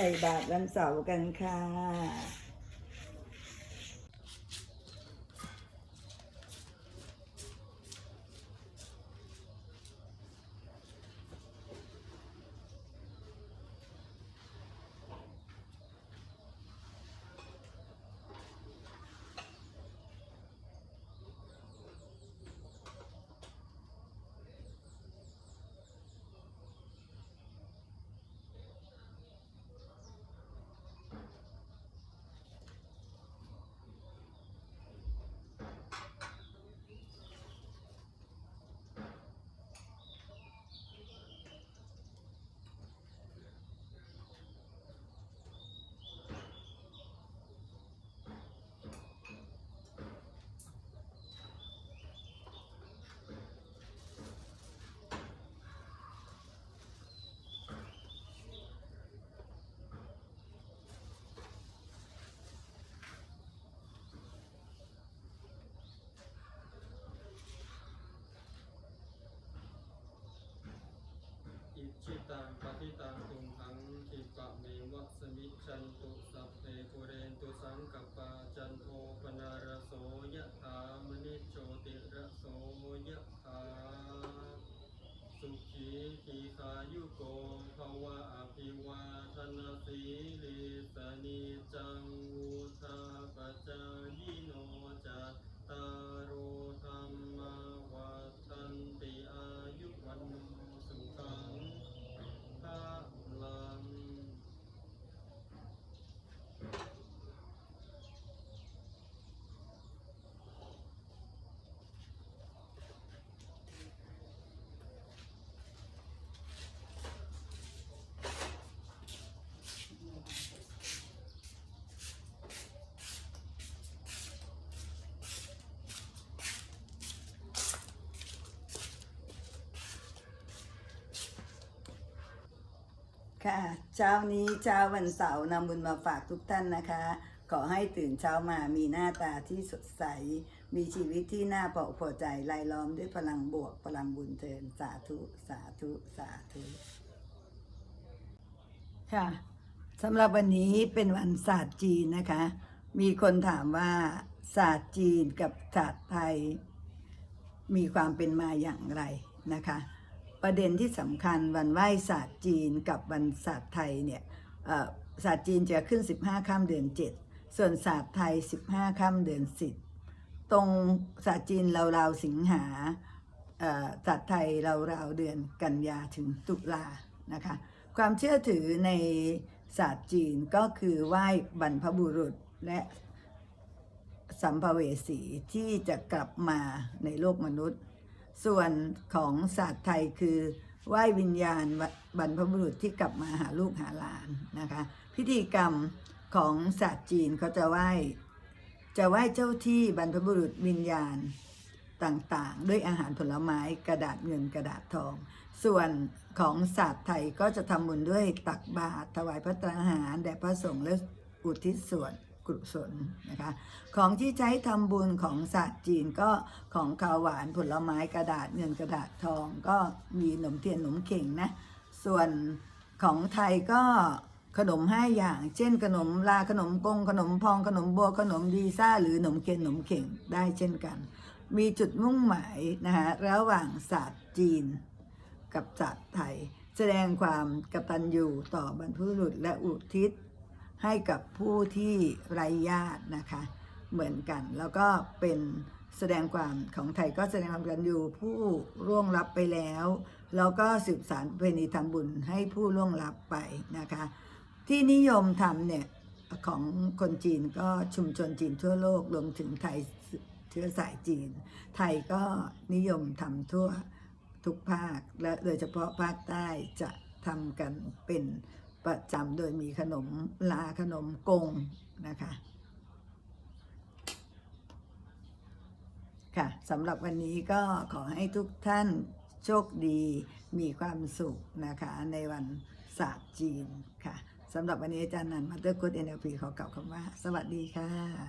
ใส่บาตรวันเสาร์กันค่ะ จิตังปฏิตังตุมหังคิปะเมวัสมิจันตุสัพเพปุเรนตุสังกปปาจันโทปนารโสยะถามณิโชติระโสยะถาสุขีทีขายุโกภวะอภิวาทนาสีลิสนิจังวุธาปจายโนจัตตารโอธรรมาวัฏันติอายุวันโนสุขัง พลัง ค่ะเช้านี้เช้าวันเสาร์นำบุญมาฝากทุกท่านนะคะ ขอให้ตื่นเช้ามามีหน้าตาที่สดใส มีชีวิตที่น่าพอพอใจรายล้อมด้วยพลังบวกพลังบุญเทินสาธุสาธุสาธุค่ะสำหรับวันนี้เป็นวันศาสตร์จีนนะคะ มีคนถามว่าศาสตร์จีนกับศาสตร์ไทย มีความเป็นมาอย่างไรนะคะ ประเด็นที่สำคัญวันไหว้ศาสตร์จีนกับวันศาสตร์ไทยเนี่ยศาสตร์จีนจะขึ้น 15ค่ำเดือน 7 ส่วนศาสตร์ไทย 15ค่ำเดือน 10 ตรงศาสตร์จีนราวๆสิงหาศาสตร์ไทยราวๆเดือนกันยาถึงตุลานะคะความเชื่อถือในศาสตร์จีนก็คือไหว้บรรพบุรุษและสัมภเวสีที่จะกลับมาในโลกมนุษย์ ส่วนของศาสตร์ไทยคือไหว้วิญญาณบรรพบุรุษที่กลับมาหาลูกหาหลานนะคะ พิธีกรรมของศาสตร์จีนเขาจะไหว้จะไหว้เจ้าที่บรรพบุรุษวิญญาณต่างๆ ด้วยอาหารผลไม้กระดาษเงินกระดาษทอง ส่วนของศาสตร์ไทยก็จะทำบุญด้วยตักบาตรถวายพระตราหารแด่พระสงฆ์และอุทิศส่วน กุศลนะคะ ของที่ใช้ทำบุญของศาสตร์จีนก็ของข้าวหวานผลไม้กระดาษเงินกระดาษทองก็มีขนมเทียนขนมเข่งนะ ส่วนของไทยก็ขนมห้าอย่าง เช่น ขนมลาขนมกงขนมพองขนมบัวขนมดีซ่าหรือขนมเค็นขนมเข่งได้เช่นกัน มีจุดมุ่งหมายนะคะระหว่างศาสตร์จีน กับศาสตร์ไทย แสดงความกตัญญูต่อบรรพบุรุษและอุทิศ ให้กับผู้ที่ไร้ญาตินะคะ เหมือนกัน แล้วก็เป็นแสดงความของไทยก็แสดงความกันอยู่ผู้ร่วงลับไปแล้ว แล้วก็สืบสารประเพณีทำบุญให้ผู้ร่วงลับไปนะคะ ที่นิยมทำเนี่ยของคนจีนก็ชุมชนจีนทั่วโลกรวมถึงไทยเชื้อสายจีน ไทยก็นิยมทำทั่วทุกภาคและโดยเฉพาะภาคใต้จะทำกันเป็น ประจำโดยมีขนมลาขนมกงนะคะค่ะสำหรับวันนี้ก็ขอให้ทุกท่านโชคดีมีความสุขนะคะ ในวันศาสตร์จีนค่ะสำหรับวันนี้อาจารย์นันมาเตอร์กุดเอ็นเอลพีขอกล่าวคำว่า สวัสดีค่ะ